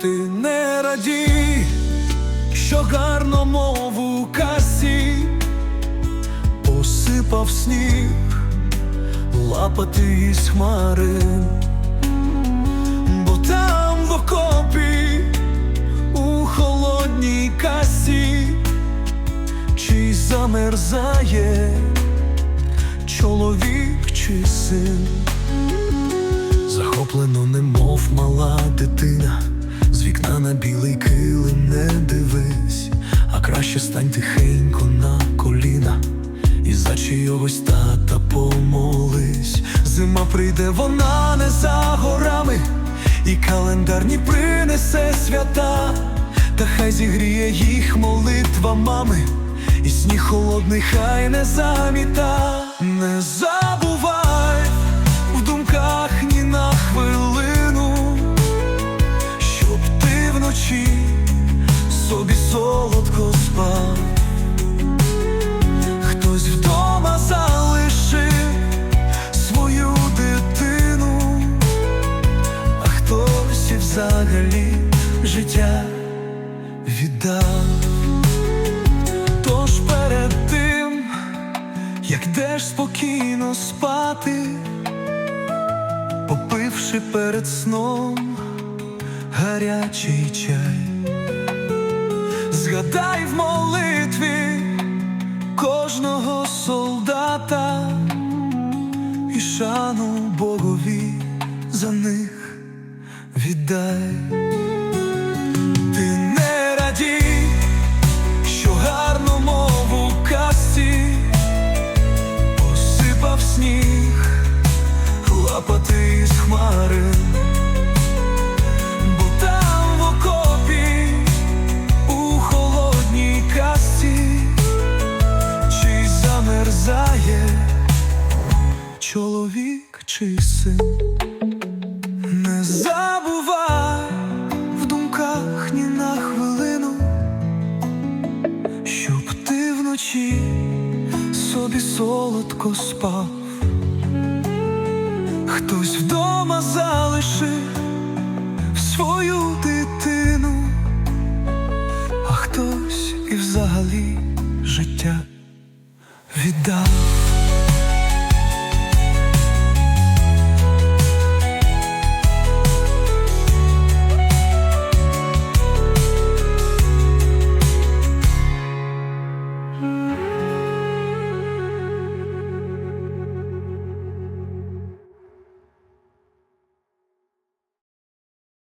ти не радій, що гарно мову касі. Посипав сніг, лапати із хмари, бо там в окопі у холодній касі, чий замерзає чоловік чи син. Захоплено, немов мала дитина, і йогось тата помолись. Зима прийде, вона не за горами, і календарні принесе свята, та хай зігріє їх молитва мами, і сніг холодний хай не заміта, не забувай взагалі життя віддав. Тож перед тим, як йдеш спокійно спати, попивши перед сном гарячий чай, згадай в молитві кожного солдата і шану Богові за них чоловік син. Не забувай в думках ні на хвилину, щоб ти вночі собі солодко спав. Хтось вдома залишив свою дитину, а хтось і взагалі життя віддав.